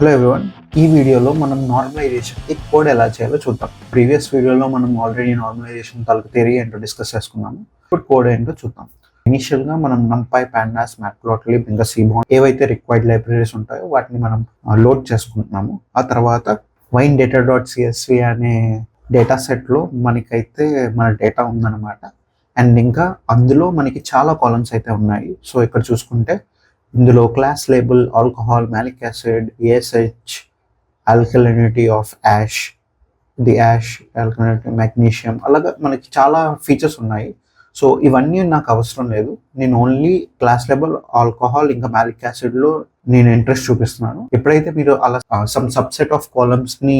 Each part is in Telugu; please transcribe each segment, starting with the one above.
హలో ఎవ్రీవన్ ఈ వీడియోలో మనం నార్మలైజేషన్కి కోడ్ ఎలా చేయాలో చూద్దాం. ప్రీవియస్ వీడియోలో మనం ఆల్రెడీ నార్మలైజేషన్ తలకు థియరీ ఏంటో డిస్కస్ చేసుకున్నాము. ఇప్పుడు కోడ్ ఏంటో చూద్దాం. ఇనిషియల్గా మనం నంపై పాండాస్ మ్యాట్ప్లాట్లిబ్ ఇంకా సీబాన్ ఏవైతే రిక్వైర్డ్ లైబ్రరీస్ ఉంటాయో వాటిని మనం లోడ్ చేసుకుంటున్నాము. ఆ తర్వాత వైన్ డేటా డాట్ సిఎస్వి అనే డేటా సెట్లో మనకైతే మన డేటా ఉందన్నమాట. అండ్ ఇంకా అందులో మనకి చాలా కాలమ్స్ అయితే ఉన్నాయి. సో ఇక్కడ చూసుకుంటే ఇందులో class label alcohol malic acid A S H alkalinity of ash the ash alkalinity magnesium అలాగా మనకి చాలా ఫీచర్స్ ఉన్నాయి. సో ఇవన్నీ నాకు అవసరం లేదు. నేను ఓన్లీ క్లాస్ లెవెల్ ఆల్కహాల్ ఇంకా మ్యాలిక్ యాసిడ్లో నేను ఇంట్రెస్ట్ చూపిస్తున్నాను. ఎప్పుడైతే మీరు అలా సమ్ సబ్సెట్ ఆఫ్ కాలమ్స్ని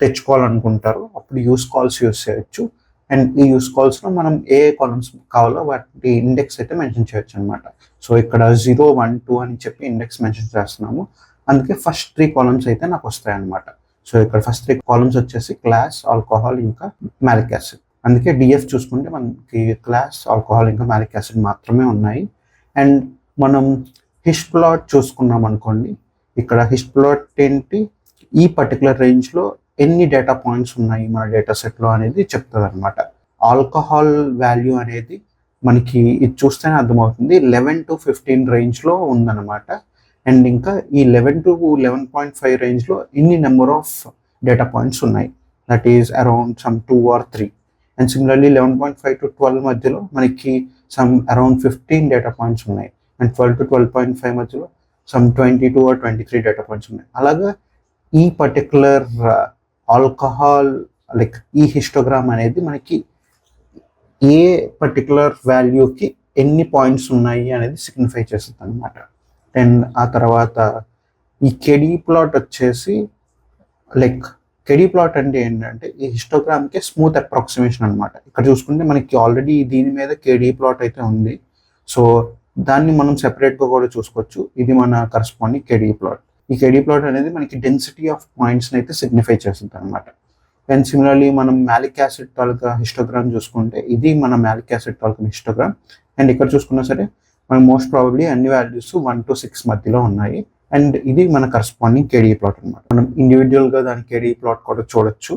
తెచ్చుకోవాలనుకుంటారో అప్పుడు యూస్ కాల్స్ యూస్ చేయొచ్చు. అండ్ ఈ యూస్ కాల్స్లో మనం ఏ కాలమ్స్ కావాలో వాటి ఇండెక్స్ అయితే మెన్షన్ చేయొచ్చు అనమాట సో ఇక్కడ జీరో వన్ టూ అని చెప్పి ఇండెక్స్ మెన్షన్ చేస్తున్నాము. అందుకే ఫస్ట్ త్రీ కాలమ్స్ అయితే నాకు వస్తాయన్నమాట సో ఇక్కడ ఫస్ట్ త్రీ కాలమ్స్ వచ్చేసి క్లాస్ ఆల్కహాల్ ఇంకా మ్యాలిక్ యాసిడ్ అందుకే డిఎఫ్ చూసుకుంటే మనకి క్లాస్ ఆల్కహాల్ ఇంకా మ్యాలిక్ యాసిడ్ మాత్రమే ఉన్నాయి. అండ్ మనం హిస్ట్ ప్లాట్ చూసుకున్నాం అనుకోండి. ఇక్కడ హిస్ట్ ప్లాట్ ఏంటి? ఈ పర్టికులర్ రేంజ్లో ఎన్ని డేటా పాయింట్స్ ఉన్నాయి మన డేటా సెట్లో అనేది చెప్తుంది అనమాట ఆల్కహాల్ వాల్యూ అనేది మనకి ఇది చూస్తేనే అర్థమవుతుంది. లెవెన్ టు ఫిఫ్టీన్ రేంజ్లో ఉందన్నమాట. అండ్ ఇంకా ఈ eleven to eleven point five రేంజ్లో ఇన్ని నెంబర్ ఆఫ్ డేటా పాయింట్స్ ఉన్నాయి? That is around some two or three and similarly eleven point five to twelve మధ్యలో మనకి some around fifteen data points ఉన్నాయి. And twelve to twelve point five మధ్యలో some twenty two or twenty three data points ఉన్నాయి. అలాగా ఈ పర్టికులర్ ఆల్కహాల్ లైక్ ఈ హిస్టోగ్రామ్ అనేది మనకి ఏ పర్టికులర్ వాల్యూకి ఎన్ని పాయింట్స్ ఉన్నాయి అనేది సిగ్నిఫై చేస్తుంది అనమాట అండ్ ఆ తర్వాత ఈ కెడీ ప్లాట్ వచ్చేసి లైక్ కెడీ ప్లాట్ అంటే ఏంటంటే ఈ హిస్టోగ్రామ్కి స్మూత్ అప్రాక్సిమేషన్ అనమాట ఇక్కడ చూసుకుంటే మనకి ఆల్రెడీ దీని మీద కేడీ ప్లాట్ అయితే ఉంది. సో దాన్ని మనం సెపరేట్గా కూడా చూసుకోవచ్చు. ఇది మన కరస్పాండింగ్ కేడీ ప్లాట్. ఈ కేడీ ప్లాట్ అనేది మనకి డెన్సిటీ ఆఫ్ పాయింట్స్ని అయితే సిగ్నిఫై చేస్తుంది అనమాట అండ్ సిమిలర్లీ మనం మ్యాలిక్ యాసిడ్ తాలూకా హిస్టోగ్రామ్ చూసుకుంటే ఇది మన మ్యాలిక్ యాసిడ్ తాలూకా హిస్టోగ్రామ్ అండ్ ఇక్కడ చూసుకున్నా సరే మనకి మోస్ట్ ప్రాబబ్లీ అన్ని వాల్యూస్ వన్ టు సిక్స్ మధ్యలో ఉన్నాయి. అండ్ ఇది మన కరస్పాండింగ్ కేడీ ప్లాట్ అనమాట మనం ఇండివిజువల్గా దాని కేడీ ప్లాట్ కూడా చూడొచ్చు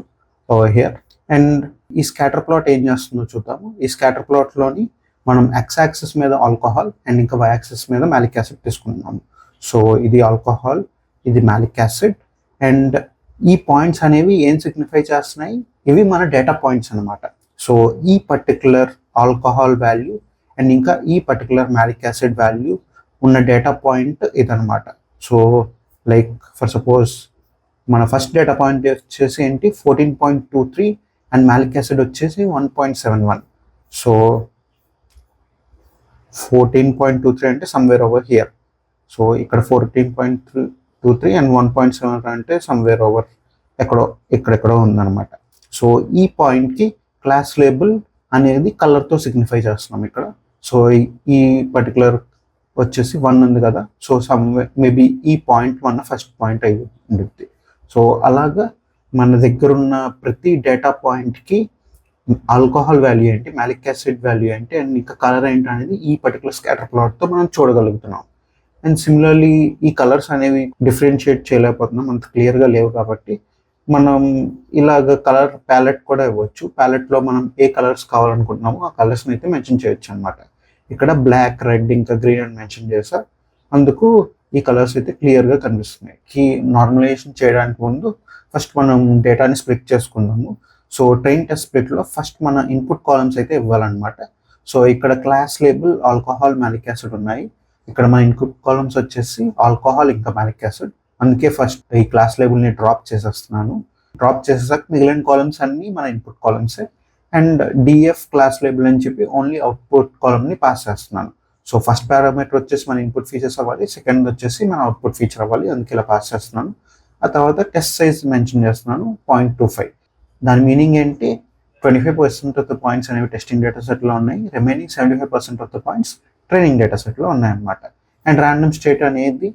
ఓవర్ హియర్ అండ్ ఈ స్కాటర్ ప్లాట్ ఏం చేస్తుందో చూద్దాము. ఈ స్కాటర్ ప్లాట్లోని మనం ఎక్స్ యాక్సెస్ మీద ఆల్కహాల్ అండ్ ఇంకా వై యాక్సెస్ మీద మ్యాలిక్ యాసిడ్ తీసుకున్నాము సో ఇది ఆల్కహాల్ ఇది మ్యాలిక్ యాసిడ్ అండ్ ఈ పాయింట్స్ అనేవి ఏం సిగ్నిఫై చేస్తున్నాయి? ఇవి మన డేటా పాయింట్స్ అనమాట సో ఈ పర్టికులర్ ఆల్కహాల్ వాల్యూ అండ్ ఇంకా ఈ పర్టికులర్ మ్యాలిక్ యాసిడ్ వాల్యూ ఉన్న డేటా పాయింట్ ఇదనమాట సో లైక్ ఫర్ సపోజ్ మన ఫస్ట్ డేటా పాయింట్ వచ్చేసి ఏంటి? Fourteen point two three and malic acid వచ్చేసి one point seven one so fourteen point two three అంటే సమ్వేర్ ఓవర్ హియర్ సో ఇక్కడ fourteen point three two three and one point seven అంటే సమ్వేర్ ఓవర్ ఎక్కడో ఇక్కడెక్కడో ఉందన్నమాట. సో ఈ పాయింట్కి క్లాస్ లేబుల్ అనేది కలర్తో సిగ్నిఫై చేస్తున్నాం ఇక్కడ. సో ఈ పర్టికులర్ వచ్చేసి వన్ ఉంది కదా. సో సమ్ మేబీ ఈ పాయింట్ వన్ ఫస్ట్ పాయింట్ అయి ఉంటుంది సో అలాగా మన దగ్గర ఉన్న ప్రతి డేటా పాయింట్కి ఆల్కహాల్ వాల్యూ ఏంటి మ్యాలిక్ యాసిడ్ వాల్యూ ఏంటి అండ్ ఇంకా కలర్ ఏంటి అనేది ఈ పర్టికులర్ స్కాటర్ ప్లాట్తో మనం చూడగలుగుతున్నాం. అండ్ సిమిలర్లీ ఈ కలర్స్ అనేవి డిఫరెన్షియేట్ చేయలేకపోతున్నాం. అంత క్లియర్గా లేవు కాబట్టి మనం ఇలాగ కలర్ ప్యాలెట్ కూడా ఇవ్వచ్చు. ప్యాలెట్లో మనం ఏ కలర్స్ కావాలనుకుంటున్నామో ఆ కలర్స్ని అయితే మెన్షన్ చేయొచ్చు అనమాట ఇక్కడ బ్లాక్ రెడ్ ఇంకా గ్రీన్ అని మెన్షన్ చేసా అందుకు ఈ కలర్స్ అయితే క్లియర్గా కనిపిస్తున్నాయి. కీ నార్మలైజేషన్ చేయడానికి ముందు ఫస్ట్ మనం డేటాని స్ప్లిట్ చేసుకుందాము. సో ట్రైన్ టెస్ట్ స్ప్లిట్లో ఫస్ట్ మన ఇన్పుట్ కాలమ్స్ అయితే ఇవ్వాలన్నమాట. సో ఇక్కడ class label alcohol malic acid ఉన్నాయి. ఇక్కడ మన ఇన్పుట్ కాలమ్స్ వచ్చేసి ఆల్కహాల్ ఇంకా మ్యాలిక్ యాసిడ్ అందుకే ఫస్ట్ ఈ క్లాస్ లేబుల్ని డ్రాప్ చేసేస్తున్నాను. డ్రాప్ చేసేసాక మిగిలిన కాలమ్స్ అన్నీ మన ఇన్పుట్ కాలమ్సే అండ్ డిఎఫ్ క్లాస్ లేబుల్ అని చెప్పి ఓన్లీ అవుట్పుట్ కాలమ్ని పాస్ చేస్తున్నాను. సో ఫస్ట్ పారామీటర్ వచ్చేసి మన ఇన్పుట్ ఫీచర్స్ అవ్వాలి. సెకండ్ వచ్చేసి మన అవుట్పుట్ ఫీచర్ అవ్వాలి. అందుకే ఇలా పాస్ చేస్తున్నాను. ఆ తర్వాత టెస్ట్ సైజ్ మెన్షన్ చేస్తున్నాను. పాయింట్ టూ ఫైవ్ దాని మీనింగ్ ఏంటి? Twenty five percent of the points అనేవి టెస్టింగ్ డేటా సెట్లో ఉన్నాయి. Remaining seventy five percent of the points training data సెట్లో ఉన్నాయన్నమాట. అండ్ ర్యాండమ్ స్టేట్ అనేది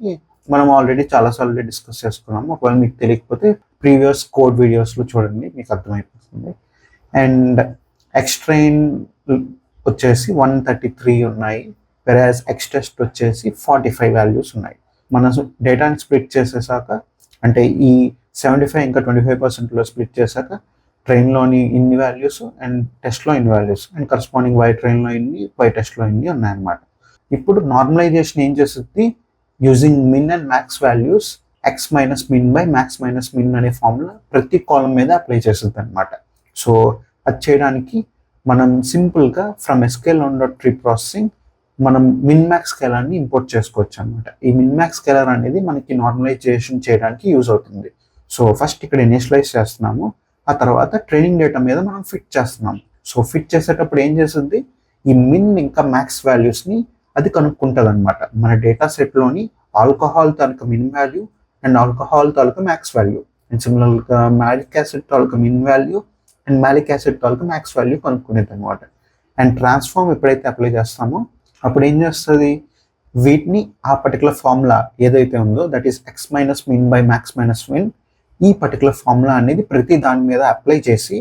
మనం ఆల్రెడీ చాలాసార్లు డిస్కస్ చేసుకున్నాము. ఒకవేళ మీకు తెలియకపోతే ప్రీవియస్ కోడ్ వీడియోస్లో చూడండి మీకు అర్థమైపోతుంది. అండ్ ఎక్స్ట్రైన్ వచ్చేసి వన్ థర్టీ త్రీ ఉన్నాయి. వెరాజ్ ఎక్స్ టెస్ట్ వచ్చేసి ఫార్టీ ఫైవ్ వాల్యూస్ ఉన్నాయి. మన డేటాని స్ప్లిట్ చేసేసాక అంటే ఈ సెవెంటీ ఫైవ్ ఇంకా ట్వంటీ ఫైవ్ పర్సెంట్లో స్ప్లిట్ చేశాక ట్రైన్లోని ఇన్ని వాల్యూస్ అండ్ టెస్ట్లో ఇన్ని వాల్యూస్ అండ్ కరస్పాండింగ్ వై ట్రైన్లో ఇన్ని వై టెస్ట్లో ఇన్ని ఉన్నాయన్నమాట. ఇప్పుడు నార్మలైజేషన్ ఏం చేస్తుంది? Using min and max values X minus min by max minus min అనే ఫార్ములా ప్రతి కాలం మీద అప్లై చేస్తుంది అనమాట సో అది చేయడానికి మనం సింపుల్గా from sklearn dot preprocessing మనం మిన్ మ్యాక్స్ స్కేలర్ని ఇంపోర్ట్ చేసుకోవచ్చు అనమాట ఈ మిన్ మ్యాక్స్ స్కేలర్ అనేది మనకి నార్మలైజేషన్ చేయడానికి యూజ్ అవుతుంది. సో ఫస్ట్ ఇక్కడ ఇనిషియలైజ్ చేస్తున్నాము. ఆ తర్వాత ట్రైనింగ్ డేటా మీద మనం ఫిట్ చేస్తున్నాం సో ఫిట్ చేసేటప్పుడు ఏం చేస్తుంది? ఈ మిన్ ఇంకా మ్యాక్స్ వాల్యూస్ని అది కనుక్కుంటుంది అనమాట మన డేటా సెట్లోని ఆల్కహాల్ తాలూకా మిన్ వాల్యూ అండ్ ఆల్కహాల్ తాలూకా మ్యాక్స్ వాల్యూ అండ్ సిమిలర్గా malic acid taluka min value and malic acid taluka max value కనుక్కునేది అనమాట అండ్ ట్రాన్స్ఫార్మ్ ఎప్పుడైతే అప్లై చేస్తామో అప్పుడు ఏం చేస్తుంది? వీటిని ఆ పర్టికులర్ ఫార్ములా ఏదైతే ఉందో that is X minus min by max minus min ఈ పర్టికులర్ ఫార్ములా అనేది ప్రతి దాని మీద అప్లై చేసి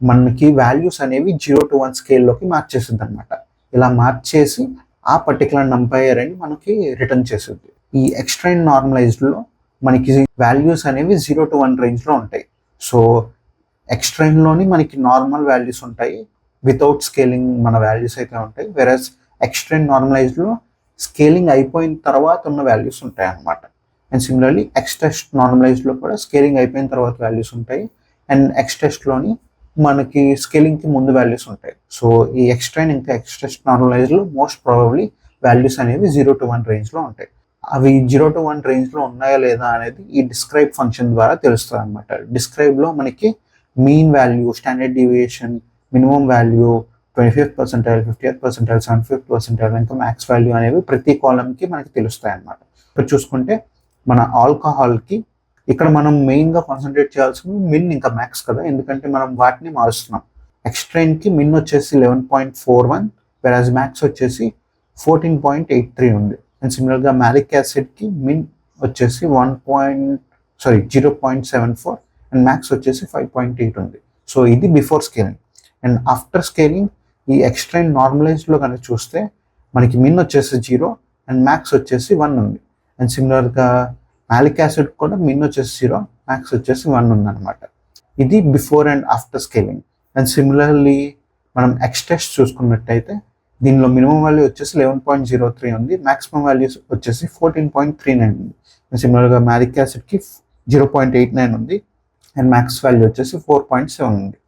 మనకి వాల్యూస్ అనేవి జీరో టు వన్ స్కేల్లోకి మార్చేస్తుంది అనమాట ఇలా మార్చేసి ఆ పర్టికులర్ నంపైర్ అని మనకి రిటర్న్ చేస్తుంది. ఈ ఎక్స్ట్రైన్ నార్మలైజ్డ్లో మనకి వాల్యూస్ అనేవి జీరో టు వన్ రేంజ్లో ఉంటాయి. సో ఎక్స్ట్రైన్లోని మనకి నార్మల్ వాల్యూస్ ఉంటాయి. వితౌట్ స్కేలింగ్ మన వాల్యూస్ అయితే ఉంటాయి. వెరస్ ఎక్స్ట్రైన్ నార్మలైజ్డ్లో స్కేలింగ్ అయిపోయిన తర్వాత ఉన్న వాల్యూస్ ఉంటాయి అన్నమాట. అండ్ సిమిలర్లీ ఎక్స్టెస్ట్ నార్మలైజ్డ్లో కూడా స్కేలింగ్ అయిపోయిన తర్వాత వాల్యూస్ ఉంటాయి. అండ్ ఎక్స్టెస్ట్లోని మనకి స్కేలింగ్కి ముందు వాల్యూస్ ఉంటాయి. సో ఈ ఎక్స్ట్రైన్ ఇంకా ఎక్స్ట్రెస్ నార్మలైజ్లో మోస్ట్ ప్రాబబ్లీ వాల్యూస్ అనేవి జీరో టు వన్ రేంజ్లో ఉంటాయి. అవి జీరో టు వన్ రేంజ్లో ఉన్నాయా లేదా అనేది ఈ డిస్క్రైబ్ ఫంక్షన్ ద్వారా తెలుస్తుంది అనమాట డిస్క్రైబ్లో మనకి mean value standard deviation minimum value twenty fifth percentile fifty eighth percentile seventy fifth percentile ఇంకా మ్యాక్స్ వాల్యూ అనేవి ప్రతి కాలంకి మనకి తెలుస్తాయి అనమాట ఇప్పుడు చూసుకుంటే మన ఆల్కహాల్కి ఇక్కడ మనం మెయిన్గా కాన్సన్ట్రేట్ చేయాల్సింది మిన్ ఇంకా మ్యాక్స్ కదా. ఎందుకంటే మనం వాటిని మారుస్తున్నాం. ఎక్స్ట్రైన్కి మిన్ వచ్చేసి eleven point four one whereas max వచ్చేసి ఫోర్టీన్ పాయింట్ ఎయిట్ త్రీ ఉంది. అండ్ సిమిలర్గా మ్యాలిక్ యాసిడ్కి మిన్ వచ్చేసి one point sorry zero point seven four and max వచ్చేసి ఫైవ్ పాయింట్ ఎయిట్ ఉంది. సో ఇది before scaling and after scaling ఈ ఎక్స్ట్రైన్ నార్మలైజ్లో కనుక చూస్తే మనకి మిన్ వచ్చేసి జీరో అండ్ మ్యాక్స్ వచ్చేసి వన్ ఉంది. అండ్ సిమిలర్గా మ్యాలిక్ యాసిడ్ కూడా మిన్ వచ్చేసి జీరో మ్యాక్స్ వచ్చేసి వన్ ఉందన్నమాట. ఇది before and after scaling. And similarly మనం ఎక్స్టెస్ట్ చూసుకున్నట్టయితే దీనిలో మినిమం వాల్యూ వచ్చేసి లెవెన్ పాయింట్ జీరో త్రీ ఉంది మ్యాక్సిమం వాల్యూస్ వచ్చేసి ఫోర్టీన్ పాయింట్ త్రీ నైన్ ఉంది. సిమిలర్గా మ్యాలిక్ యాసిడ్కి జీరో పాయింట్ ఎయిట్ నైన్ ఉంది అండ్ మ్యాక్స్ వాల్యూ వచ్చేసి ఫోర్ పాయింట్ సెవెన్ ఉంది.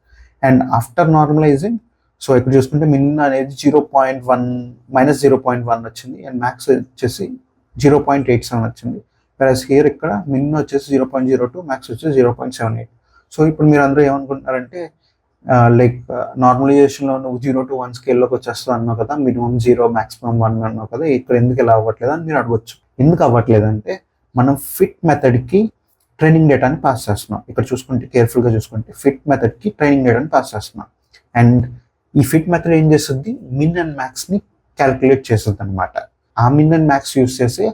అండ్ ఆఫ్టర్ నార్మలైజింగ్ సో ఇక్కడ చూసుకుంటే మిన్ అనేది zero point one minus zero point one వచ్చింది అండ్ మ్యాక్స్ వచ్చేసి జీరో పాయింట్ ఎయిట్ సెవెన్ వచ్చింది. ప్లస్ హియర్ ఇక్కడ మిన్ వచ్చేసి zero point zero two max వచ్చేసి zero point seven eight so ఇప్పుడు మీరు అందరూ ఏమనుకుంటున్నారంటే లైక్ నార్మలైజేషన్లో నువ్వు జీరో టు వన్ స్కేల్లోకి వచ్చేస్తా అన్నావు కదా మినిమం జీరో మ్యాక్సిమం వన్ అన్నావు కదా ఇక్కడ ఎందుకు ఇలా అవ్వట్లేదు అని మీరు అడగచ్చు. ఎందుకు అవ్వట్లేదు అంటే మనం ఫిట్ మెథడ్కి ట్రైనింగ్ డేటాని పాస్ చేస్తున్నాం. ఇక్కడ చూసుకుంటే కేర్ఫుల్గా చూసుకుంటే ఫిట్ మెథడ్కి ట్రైనింగ్ డేటాని పాస్ చేస్తున్నాం. అండ్ ఈ ఫిట్ మెథడ్ ఏం చేస్తుంది? మిన్ అండ్ మ్యాక్స్ని క్యాలిక్యులేట్ చేస్తుంది అనమాట ఆ మిన్ అండ్ మ్యాక్స్ యూస్ చేసి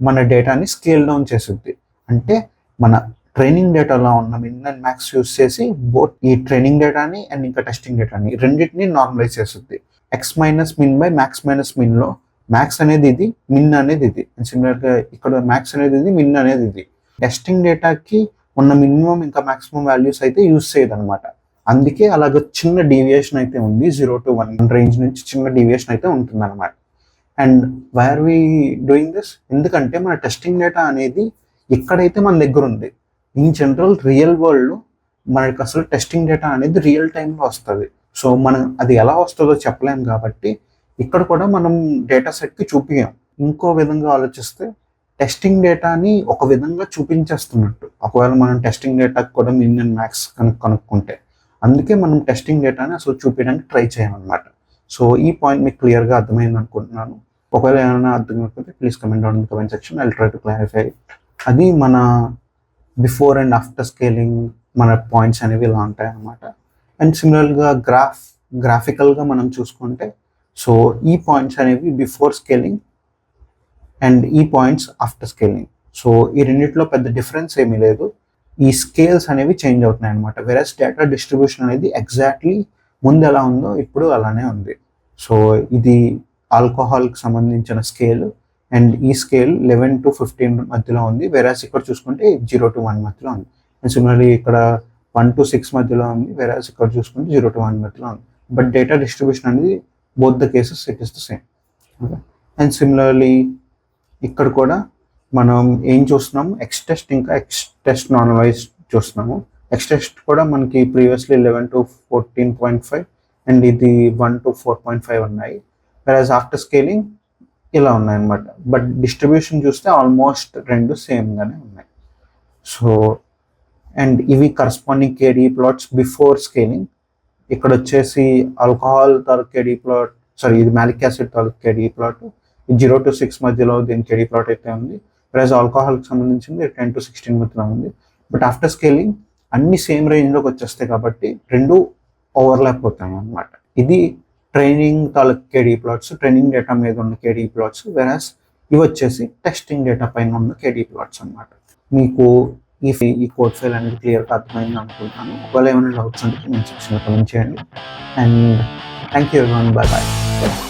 మన డేటాని స్కేల్ డౌన్ చేస్తుంది అంటే మన ట్రైనింగ్ డేటాలో ఉన్న మిన్ అండ్ మ్యాక్స్ యూస్ చేసి బోత్ ఈ ట్రైనింగ్ డేటాని అండ్ ఇంకా టెస్టింగ్ డేటాని రెండింటిని నార్మలైజ్ చేస్తుంది X minus min by max minus మిన్లో max అనేది ఇది మిన్ అనేది ఇది. సిమిలర్గా ఇక్కడ మ్యాక్స్ అనేది ఇది మిన్ అనేది ఇది. టెస్టింగ్ డేటాకి ఉన్న మినిమం ఇంకా మాక్సిమం వాల్యూస్ అయితే యూస్ చేయదు అనమాట అందుకే అలాగ చిన్న డీవియేషన్ అయితే ఉంది జీరో టు వన్ రేంజ్ నుంచి చిన్న డీవియేషన్ అయితే ఉంటుంది and and why are we doing this ఎందుకంటే మన టెస్టింగ్ డేటా అనేది ఎక్కడైతే మన దగ్గర ఉంది ఇన్ జనరల్ రియల్ వరల్డ్లో మనకి అసలు టెస్టింగ్ డేటా అనేది రియల్ టైంలో వస్తుంది. సో మనం అది ఎలా వస్తుందో చెప్పలేం కాబట్టి ఇక్కడ కూడా మనం డేటా సెట్కి చూపించాం ఇంకో విధంగా ఆలోచిస్తే టెస్టింగ్ డేటాని ఒక విధంగా చూపించేస్తున్నట్టు. ఒకవేళ మనం టెస్టింగ్ డేటాకి కూడా మిన్ అండ్ మ్యాక్స్ కనుక కనుక్కుంటే అందుకే మనం టెస్టింగ్ డేటాని అసలు చూపించడానికి ట్రై చేయాలన్నమాట. సో ఈ పాయింట్ మీకు క్లియర్గా అర్థమైంది అనుకుంటున్నాను ఒకవేళ ఏమైనా అర్థం కాకపోతే please comment down comment section I try to clarify అది మన బిఫోర్ అండ్ ఆఫ్టర్ స్కేలింగ్ మన పాయింట్స్ అనేవి ఇలా ఉంటాయి అన్నమాట అండ్ సిమిలర్గా గ్రాఫ్ గ్రాఫికల్గా మనం చూసుకుంటే సో ఈ పాయింట్స్ అనేవి బిఫోర్ స్కేలింగ్ అండ్ ఈ పాయింట్స్ ఆఫ్టర్ స్కేలింగ్ సో ఈ రెండిట్లో పెద్ద డిఫరెన్స్ ఏమీ లేదు. ఈ స్కేల్స్ అనేవి చేంజ్ అవుతున్నాయి అనమాట వెరస్ డేటా డిస్ట్రిబ్యూషన్ అనేది ఎగ్జాక్ట్లీ ముందు ఎలా ఉందో ఇప్పుడు అలానే ఉంది. సో ఇది ఆల్కహాల్కి సంబంధించిన స్కేల్ అండ్ ఈ స్కేల్ లెవెన్ టు ఫిఫ్టీన్ మధ్యలో ఉంది. వెరాస్ ఇక్కడ చూసుకుంటే జీరో టు వన్ మధ్యలో ఉంది. అండ్ సిమిలర్లీ ఇక్కడ వన్ టు సిక్స్ మధ్యలో ఉంది. వెరాస్ ఇక్కడ చూసుకుంటే జీరో టు వన్ మధ్యలో ఉంది. బట్ డేటా డిస్ట్రిబ్యూషన్ అనేది both the cases it is the same and similarly ఇక్కడ కూడా మనం ఏం చూస్తున్నాము? ఎక్స్ టెస్ట్ ఇంకా ఎక్స్ టెస్ట్ నార్మలైజ్ చూస్తున్నాము. ఎక్స్ టెస్ట్ కూడా మనకి previously eleven to fourteen point five and ఇది one to four point five ఉన్నాయి. వెరాజ్ ఆఫ్టర్ స్కేలింగ్ ఇలా ఉన్నాయన్నమాట. బట్ డిస్ట్రిబ్యూషన్ చూస్తే ఆల్మోస్ట్ రెండు సేమ్గానే ఉన్నాయి. సో అండ్ ఇవి corresponding KD plots before scaling ఇక్కడ వచ్చేసి ఆల్కహాల్ తాలూకు కేడీ ప్లాట్ సారీ ఇది మ్యాలిక్ యాసిడ్ తాలూకు KD plot zero to six మధ్యలో దీని కేడీ ప్లాట్ అయితే ఉంది. ప్లస్ ఆల్కహాల్కి సంబంధించింది టెన్ టు సిక్స్టీన్ మధ్యలో ఉంది. బట్ ఆఫ్టర్ స్కేలింగ్ అన్ని సేమ్ రేంజ్లోకి వచ్చేస్తాయి కాబట్టి రెండు ఓవర్లాప్ అవుతాయి అన్నమాట. ఇది ట్రైనింగ్ తాలూకు కేడీ ప్లాట్స్ ట్రైనింగ్ డేటా మీద ఉన్న కేడీ ప్లాట్స్ వెరాస్ ఇవి వచ్చేసి టెస్టింగ్ డేటా పైన ఉన్న కేడీ ప్లాట్స్ అన్నమాట. మీకు ఈ ఈ కోడ్ ఫైల్ అనేది క్లియర్గా అర్థమైంది అనుకుంటున్నాను ఒకవేళ ఏమైనా డౌట్స్ ఉంటే నేను సెక్షన్లో కమెంట్ చేయండి. And thank you every bye bye